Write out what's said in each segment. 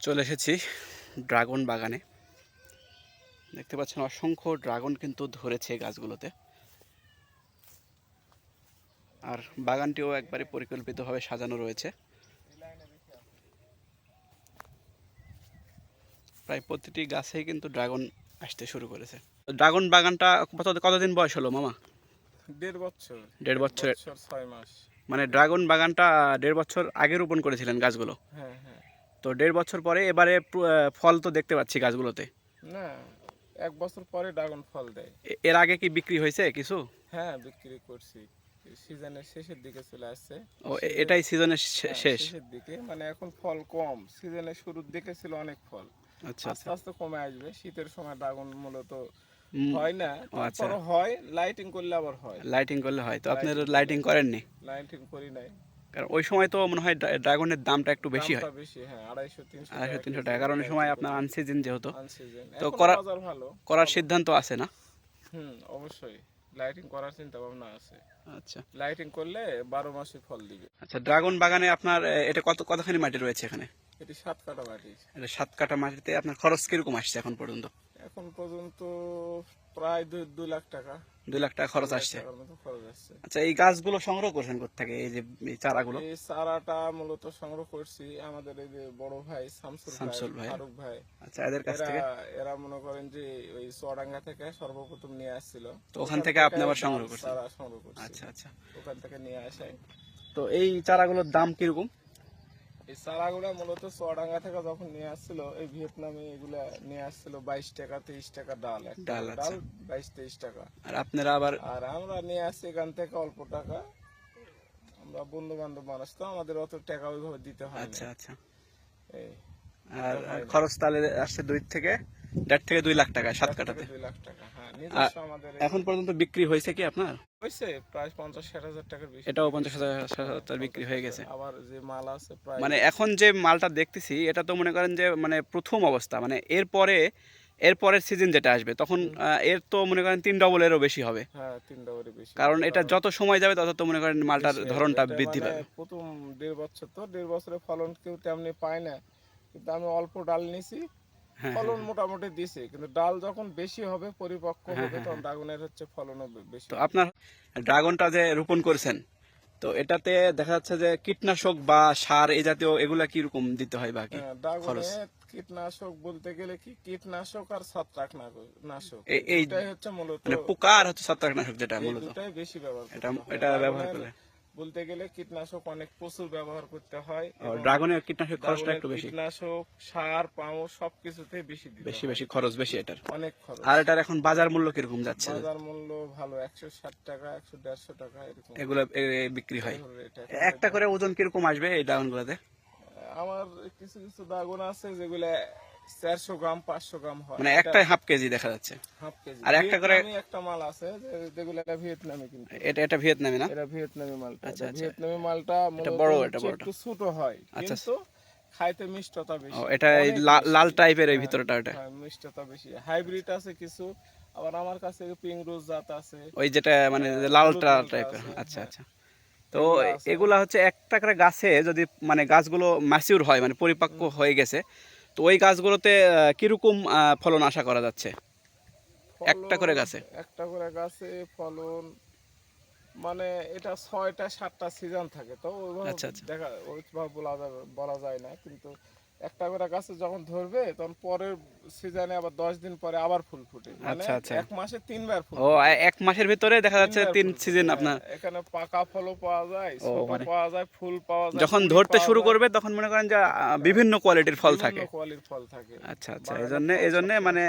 চলে এসেছি ড্রাগন বাগানে। দেখতে পাচ্ছেন অসংখ্য ড্রাগন কিন্তু ধরেছে গাছগুলোতে। আর বাগানটিও একবারে পরিকল্পিতভাবে সাজানো রয়েছে। প্রায় প্রতিটি গাছেই কিন্তু ড্রাগন আসতে শুরু করেছে। ড্রাগন বাগানটা কতদিন বয়স হলো মামা? দেড় বছর। দেড় বছর ছয় মাস। মানে ড্রাগন বাগানটা দেড় বছর আগে রোপণ করেছিলেন গাছগুলো? হ্যাঁ। তো দেড় বছর পরে এবারে ফল তো দেখতে পাচ্ছি গাছগুলোতে। না এক বছর পরে ড্রাগন ফল দেয়। এর আগে কি বিক্রি হয়েছে কিছু? হ্যাঁ বিক্রি করছি। সিজনের শেষের দিকে চলে আসছে। ও এটাই সিজনের হ্যাঁ, শেষ? শেষের দিকে। মানে এখন ফল কম। সিজনের শুরুর দিকে ছিল অনেক ফল। আচ্ছা আস্তে আচ্ছা। আস্তে কমে আসবে। শীতের সময় ড্রাগন মূলত হয় না। ও আচ্ছা। হয় লাইটিং করলে আবার হয়। লাইটিং করলে হয়। তো আপনার লাইটিং করেননি? লাইটিং করি নাই। কারণ ওই সময় তো মনে হয় ড্রাগনের দামটা একটু বেশি হয়। হ্যাঁ আড়াইশো তিনশো টাকা কারণ ওই সময় আপনার আনসিজন যেহেতু তো তো করা- বাজার ভালো। করার সিদ্ধান্ত আছে না? হুম অবশ্যই। লাইটিং করার চিন্তা ভাবনা আছে। আচ্ছা। লাইটিং করলে বারো মাসে ফল দিবে। আচ্ছা ড্রাগন বাগানে আপনার এটা কত কতখানি মাটি রয়েছে এখানে? এটি সাত কাটা মাটি। এটা সাত কাটা মাটিতে আপনার খরচ কীরকম আসছে এখন পর্যন্ত? এখন পর্যন্ত প্রায় দুই দুই লাখ টাকা। দুই লাখ টাকা খরচ আসছে? আচ্ছা এই গাছগুলো সংগ্রহ করছেন থেকে এই যে চারাগুলো? এই চারাটা মূলত সংগ্রহ করছি আমাদের এই যে বড় ভাই শামসুল শামসুল ভাই। ফারুক ভাই। আচ্ছা এদের কাছ এরা থেকে? এরা মনে করেন যে ওই চুয়াডাঙ্গা থেকে সর্বপ্রথম নিয়ে আসছিল। তো ওখান থেকে আপনি আবার সংগ্রহ করছেন? চারা সংগ্রহ করছি। আচ্ছা আচ্ছা। ওখান থেকে নিয়ে আসাই তো এই চারাগুলোর দাম কীরকম? এই চারাগুলা মূলত চুয়াডাঙ্গা থেকে যখন নিয়ে আসছিল এই ভিয়েতনামে এগুলা নিয়ে আসছিল বাইশ টাকা তেইশ টাকা ডাল ডাল। ডাল বাইশ তেইশ টাকা। আর আপনারা আবার আর আমরা নিয়ে আসছি এখান থেকে অল্প টাকা। আমরা বন্ধু বান্ধব মানুষ তো আমাদের অত টাকা ওইভাবে দিতে হয় আচ্ছা আচ্ছা। এই আর খরচ তাহলে আসছে দুই থেকে দেড় থেকে দুই লাখ টাকা সাত কাটাতে থেকে দুই লাখ টাকা হ্যাঁ আমাদের এই- এখন পর্যন্ত বিক্রি হয়েছে কি আপনার? হয়েছে প্রায় পঞ্চাশ ষাট হাজার টাকার বেশি। এটাও পঞ্চাশ হাজার ষাট হাজার বিক্রি হয়ে গেছে। আবার যে মাল আছে প্রায় মানে এখন যে মালটা দেখতেছি এটা তো মনে করেন যে মানে প্রথম অবস্থা। মানে এরপরে এরপরের সিজন যেটা আসবে তখন এর তো মনে করেন তিন ডবলেরও বেশি হবে। হ্যাঁ তিন ডবলের বেশি। কারণ এটা যত সময় যাবে তত তো মনে করেন মালটার ধরনটা বৃদ্ধি মানে পাবে। প্রথম দেড় বছর তো দেড় বছরের ফলন কেউ তেমনি পায় না। কিন্তু আমি অল্প ডাল নিছি ফলন মোটামুটি দিছে কিন্তু ডাল যখন বেশি হবে পরিপক্ক হ্যাঁ, হবে হ্যাঁ, তখন ড্রাগনের হচ্ছে ফলনও বেশি তো আপনার ড্রাগনটা যে রোপণ করেছেন তো এটাতে দেখা যাচ্ছে যে কীটনাশক বা সার এই জাতীয় এগুলা কি রকম দিতে হয় বাকি হ্যাঁ, ড্রাগনে কীটনাশক বলতে গেলে কি কীটনাশক আর ছত্রাক নাশক এ- এই- এটাই হচ্ছে মূলত মানে পোকা আর হচ্ছে ছত্রাকনাশক যেটা মূলত। দুটাই বেশি ব্যবহার এটা হয়। এটা ব্যবহার করলে। বলতে গেলে কীটনাশক অনেক প্রচুর ব্যবহার করতে হয় ড্রাগনের কীটনাশক খরচটা একটু বেশি? কীটনাশক সার পাও সবকিছুতে বেশি বেশি বেশি খরচ বেশি এটার? অনেক খরচ। আর এটার এখন বাজার মূল্য কীরকম যাচ্ছে? বাজার মূল্য ভালো একশো ষাট টাকা একশো দেড়শো টাকা এরকম। এগুলো বিক্রি হয়? একটা করে ওজন কীরকম আসবে এই ড্রাগনগুলোতে? আমার কিছু কিছু ড্রাগন আছে যেগুলা চারশো গ্রাম পাঁচশো গ্রাম হয়। মানে একটাই হাফ কেজি দেখা যাচ্ছে। Half KG. আর একটা করে- একটা মাল আছে যেগুলো এটা ভিয়েতনামি কিন্তু। এটা এটা ভিয়েতনামি না? এটা ভিয়েতনামি মালটা। আচ্ছা, আচ্ছা। ভিয়েতনামি মালটা মূলত বড়, এটা বড়টা। একটু ছোট হয় আচ্ছা। কিন্তু খাইতে মিষ্টতা বেশি। ও এটা। লাল টাইপের এই হ্যাঁ, ভিতরটা ওটা। হ্যাঁ, মিষ্টতা বেশি। হাইব্রিড আছে কিছু আবার আমার কাছে পিং রোজ জাত আছে। ওই যেটা মানে লালটা টাইপের আচ্ছা হ্যাঁ। আচ্ছা। তো এগুলা এগুলা হচ্ছে একটা করে গাছে যদি মানে গাছগুলো ম্যাচিউর হয় মানে পরিপক্ক হয়ে গেছে তো ওই গাছগুলোতে কীরকম ফলন আশা করা যাচ্ছে একটা করে গাছে? একটা করে গাছে ফলন মানে এটা ছয়টা সাতটা সিজন থাকে তো ওইভাবে আচ্ছা, আচ্ছা। দেখা ওইভাবে বলা যাবে বলা যায় না কিন্তু একটা করে গাছে যখন ধরবে তখন পরের সিজনে আবার দশ দিন পরে আবার ফুল ফুটে। মানে আচ্ছা, আচ্ছা। এক মাসে তিনবার ফুল ও এক মাসের ভিতরে দেখা যাচ্ছে তিন সিজন হ্যাঁ, আপনার। এখানে পাকা ফলও পাওয়া যায় ছোট মানে পাওয়া যায় ফুল পাওয়া যায় যখন ধরতে শুরু করবে তখন মনে করেন যে বিভিন্ন কোয়ালিটির ফল থাকে। কোয়ালিটির ফল থাকে। আচ্ছা আচ্ছা এই জন্য এই জন্য মানে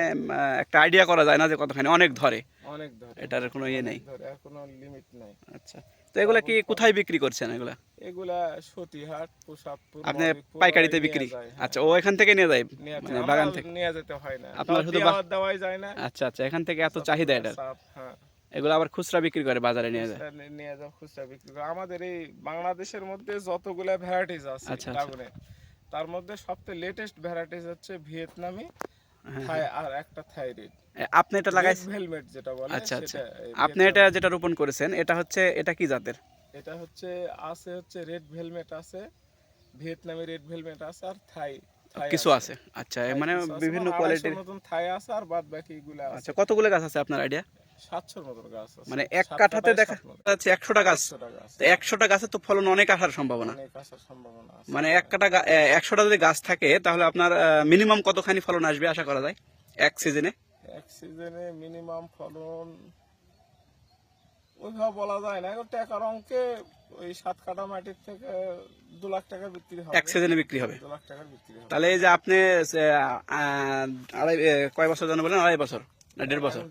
একটা আইডিয়া করা যায় না যে কতখানি অনেক ধরে। অনেক ধরে। এটার কোনো ইয়ে নেই। কোনো লিমিট নাই। আচ্ছা তো এগুলা কি কোথায় বিক্রি করছেন এগুলা? এগুলা সতীহাট প্রসাদপুর আপনি পাইকারিতে বিক্রি? হ্যাঁ। আচ্ছা ও এখান থেকে নিয়ে যায়? মানে বাগান থেকে? নিয়ে যেতে হয় না। আপনার শুধু দেওয়াই যায় না। আচ্ছা আচ্ছা এখান থেকে এত চাহিদা সাপ, হ্যাঁ। এগুলো আবার খুচরা বিক্রি করে বাজারে নিয়ে যায়? নিয়ে যাও খুচরা বিক্রি করে। আমাদের এই বাংলাদেশের মধ্যে যতগুলা ভ্যারাইটিস আছে আচ্ছা, আচ্ছা। তার মধ্যে সবচেয়ে লেটেস্ট ভ্যারাইটিস হচ্ছে ভিয়েতনামি হ্যাঁ, আর একটা থাইরিড আপনি এটা লাগাইছেন? হেলমেট যেটা বলে আচ্ছা, আচ্ছা। আপনি এটা যেটা রোপণ করেছেন এটা হচ্ছে এটা কি জাতের? এটা হচ্ছে আছে হচ্ছে রেড ভেলমেট আছে ভিয়েতনামি রেড ভেলমেট আছে আর থাই কিছু আছে। আচ্ছা মানে বিভিন্ন মানে কোয়ালিটির 250 মতন থাই আছে আর বাদ বাকি এগুলা আছে। আচ্ছা কতগুলো গাছ আছে আপনার আইডিয়া সাতশোর মতন গাছ আছে। মানে এক কাঠাতে দেখা যাচ্ছে একশোটা গাছ। একশোটা গাছ তো একশোটা গাছে তো ফলন অনেক আসার সম্ভাবনা। মানে এক এ, একশোটা যদি গাছ থাকে তাহলে আপনার মিনিমাম কতখানি ফলন আসবে আশা করা যায়? এক সিজনে এক সিজনে মিনিমাম ফলন ওইভাবে বলা যায় না। এখন টাকার অঙ্কে ওই সাত কাটা মাটির থেকে দু লাখ টাকা বিক্রি হবে। এক সিজনে বিক্রি হবে। দু লাখ টাকার বিক্রি হবে। তাহলে এই যে আপনি আড়াই কয় বছর জানো বলেন আড়াই বছর না দেড় বছর?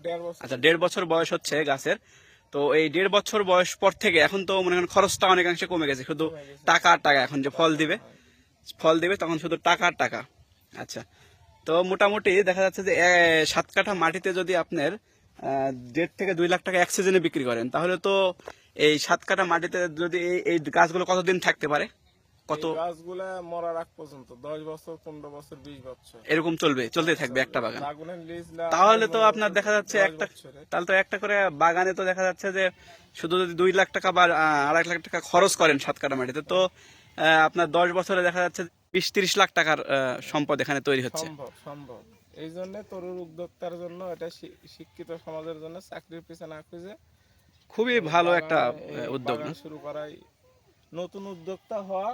আচ্ছা দেড় বছর বয়স হচ্ছে গাছের। তো এই দেড় বছর বয়স পর থেকে এখন তো মনে করেন খরচটা অনেকাংশে কমে গেছে। শুধু টাকা আর টাকা এখন যে ফল দিবে ফল দিবে তখন শুধু টাকা আর টাকা। আচ্ছা তো মোটামুটি দেখা যাচ্ছে যে সাত কাঠা মাটিতে যদি আপনার দেড় থেকে দুই লাখ টাকা এক সিজনে বিক্রি করেন। তাহলে তো এই সাত কাঠা মাটিতে যদি এই- গাছগুলো কতদিন থাকতে পারে? কত গাছগুলা মরার আগ পর্যন্ত দশ বছর পনেরো বছর বিশ বছর। এরকম চলবে চলতে থাকবে একটা বাগান। তাহলে তো আপনার দেখা যাচ্ছে একটা তাহলে তো একটা করে বাগানে তো দেখা যাচ্ছে যে শুধু যদি দুই লাখ টাকা বা আড়াই লাখ টাকা খরচ করেন সাত কাটা মাটিতে তো আহ, আপনার দশ বছরে দেখা যাচ্ছে বিশ তিরিশ লাখ টাকার সম্পদ এখানে তৈরি হচ্ছে। সম্ভব সম্ভব। এই জন্য তরুণ উদ্যোক্তার জন্য এটা শিক্ষিত সমাজের জন্য চাকরির পিছনে না খুঁজে খুবই ভালো একটা উদ্যোগ শুরু করাই নতুন উদ্যোক্তা হওয়া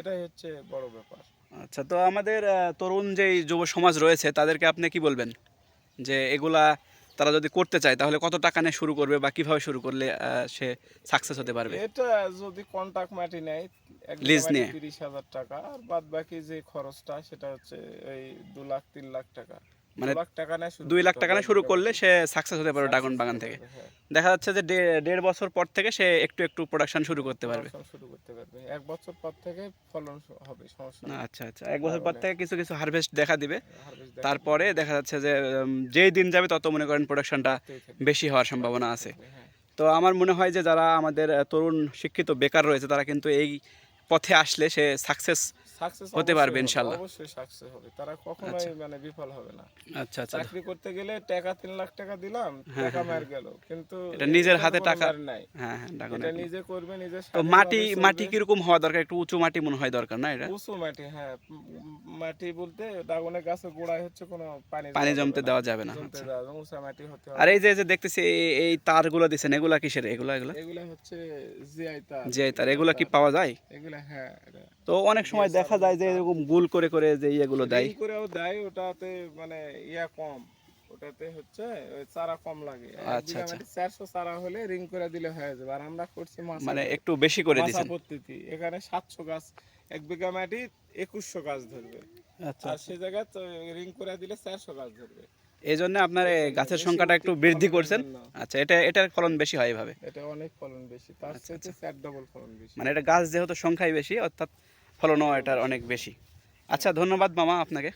এটাই হচ্ছে বড় ব্যাপার। আচ্ছা তো আমাদের তরুণ যেই যুব সমাজ রয়েছে তাদেরকে আপনি কি বলবেন? যে এগুলা তারা যদি করতে চায় তাহলে কত টাকা নিয়ে শুরু করবে বা কীভাবে শুরু করলে সে সাকসেস হতে পারবে এটা যদি কন্টাক্ট মাটি নেয় লিজ নিয়ে। তিরিশ হাজার টাকা আর বাদ বাকি যে খরচটা সেটা হচ্ছে এই দু লাখ তিন লাখ টাকা মানে দুই লাখ টাকা শুরু করলে সে সাকসেস হতে পারবে ড্রাগন বাগান থেকে। হ্যাঁ, দেখা যাচ্ছে যে দেড় বছর পর থেকে সে একটু একটু প্রোডাকশন শুরু করতে পারবে। শুরু করতে পারবে। এক বছর পর থেকে ফলন হবে সমস্যা আচ্ছা আচ্ছা। এক বছর পর থেকে কিছু কিছু হারভেস্ট দেখা দিবে। তারপরে দেখা যাচ্ছে যে যেই দিন যাবে তত মনে করেন প্রোডাকশনটা বেশি হওয়ার সম্ভাবনা আছে। হ্যাঁ। তো আমার মনে হয় যে যারা আমাদের তরুণ শিক্ষিত বেকার রয়েছে তারা কিন্তু এই পথে আসলে সে সাকসেস হতে পারবে ইনশাল্লাহ। অবশ্যই সাকসেস হবে। তারা কখনোই মানে বিফল হবে না। আচ্ছা আচ্ছা। চাকরি করতে গেলে টাকা তিন লাখ টাকা দিলাম টাকা মার গেল। কিন্তু এটা নিজের হাতে টাকা- নাই। হ্যাঁ হ্যাঁ ড্রাগন এটা নিজে করবে নিজে তো মাটি মাটি কীরকম হওয়া দরকার? একটু উঁচু মাটি মনে হয় দরকার না এটা? উঁচু মাটি হ্যাঁ। মাটি বলতে ড্রাগনের গাছের গোড়ায় হচ্ছে কোনো পানি পানি জমতে দেওয়া যাবে না জমতে আচ্ছা। দেওয়া উঁচা মাটি হতে হবে। আর এই যে যে দেখতেছি এই- তারগুলো দিছেন এগুলা কিসের? এগুলা এগুলা? এগুলা হচ্ছে জিআই তার। যে তার এগুলা কি পাওয়া যায়? এগুলা হ্যাঁ তো অনেক সময় দেখা যায় যে এরকম গুল করে করে যে ইয়েগুলো দেয়। করেও দেয় ওটাতে মানে ইয়া কম। ওটাতে হচ্ছে ওই চারা কম লাগে। আচ্ছা, আচ্ছা। চারশো চারা হলে রিং করে দিলে হয়ে যাবে। আর আমরা করছি মানে একটু বেশি করে দিছেন। পদ্ধতি এখানে সাতশো গাছ এক বিঘা মাটি একুশশো গাছ ধরবে। আচ্ছা। আর সে জায়গা তো রিং করে দিলে চারশো গাছ ধরবে। এই জন্য আপনার গাছের সংখ্যাটা একটু বৃদ্ধি করছেন? আচ্ছা এটা এটার ফলন বেশি হয় এভাবে? এটা অনেক ফলন বেশি তার সাথে চার ডবল ফলন বেশি। মানে এটা গাছ যেহেতু সংখ্যাই বেশি অর্থাৎ ফলনও এটার অনেক বেশি। আচ্ছা ধন্যবাদ মামা আপনাকে।